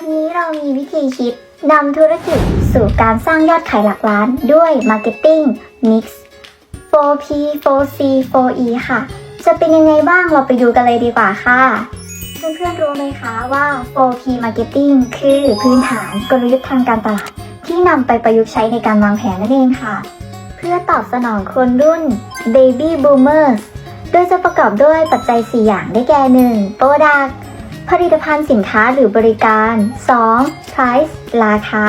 วันนี้เรามีวิธีคิดนำธุรกิจสู่การสร้างยอดขายหลักล้านด้วย Marketing Mix 4P 4C 4E ค่ะ จะเป็นยังไงบ้างเราไปดูกันเลยดีกว่าค่ะ เพื่อนๆรู้ไหมคะว่า 4P Marketing คือพื้นฐานกลยุทธ์ทางการตลาด ที่นำไปประยุกต์ใช้ในการวางแผนนั่นเองค่ะ เพื่อตอบสนองคนรุ่น Baby Boomers โดยจะประกอบด้วยปัจจัย 4 อย่างได้แก่ 1. Product ผลิตภัณฑ์สินค้าหรือบริการ 2. Price ราคา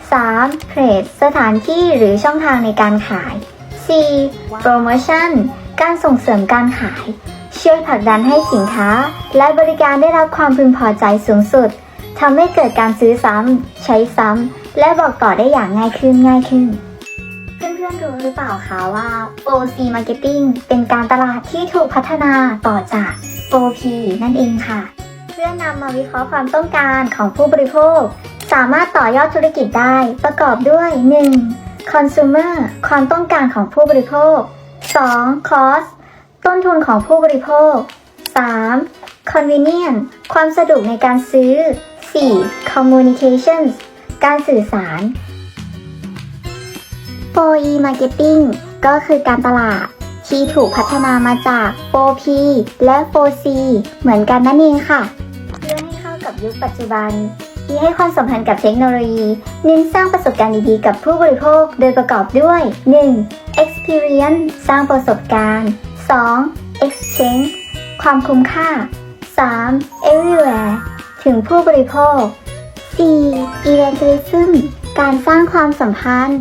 3. Place สถานที่หรือช่องทางในการขาย 4. Promotion การส่งเสริมการขาย ช่วยผลักดันให้สินค้า และบริการได้รับความพึงพอใจสูงสุดทำให้เกิดการซื้อซ้ำใช้ซ้ำและบอกต่อได้อย่างง่ายขึ้นง่ายขึ้น เพื่อนๆรู้หรือเปล่าคะว่า 4C Marketing เป็นการตลาดที่ถูกพัฒนาต่อจาก 4P นั่นเองค่ะ พื่อนำมาวิเคราะห์ความต้องการของผู้บริโภค สามารถต่อยอดธุรกิจได้ ประกอบด้วย 1. Consumer ความต้องการของผู้บริโภค 2. Cost ต้นทุนของผู้บริโภค 3. Convenience ความสะดวกในการซื้อ 4. Communications การสื่อสาร 4E Marketing ก็คือการตลาด ที่ถูกพัฒนามาจาก 4P และ 4C เหมือนกันนั่นเองค่ะ ยุคปัจจุบัน ที่ให้ความสัมพันธ์กับเทคโนโลยีเน้นสร้างประสบการณ์ดีๆกับผู้บริโภค โดยประกอบด้วย 1. Experience สร้างประสบการณ์ 2. Exchange ความคุ้มค่า 3. Everywhere ถึงผู้บริโภค 4. Evangelism การสร้างความสัมพันธ์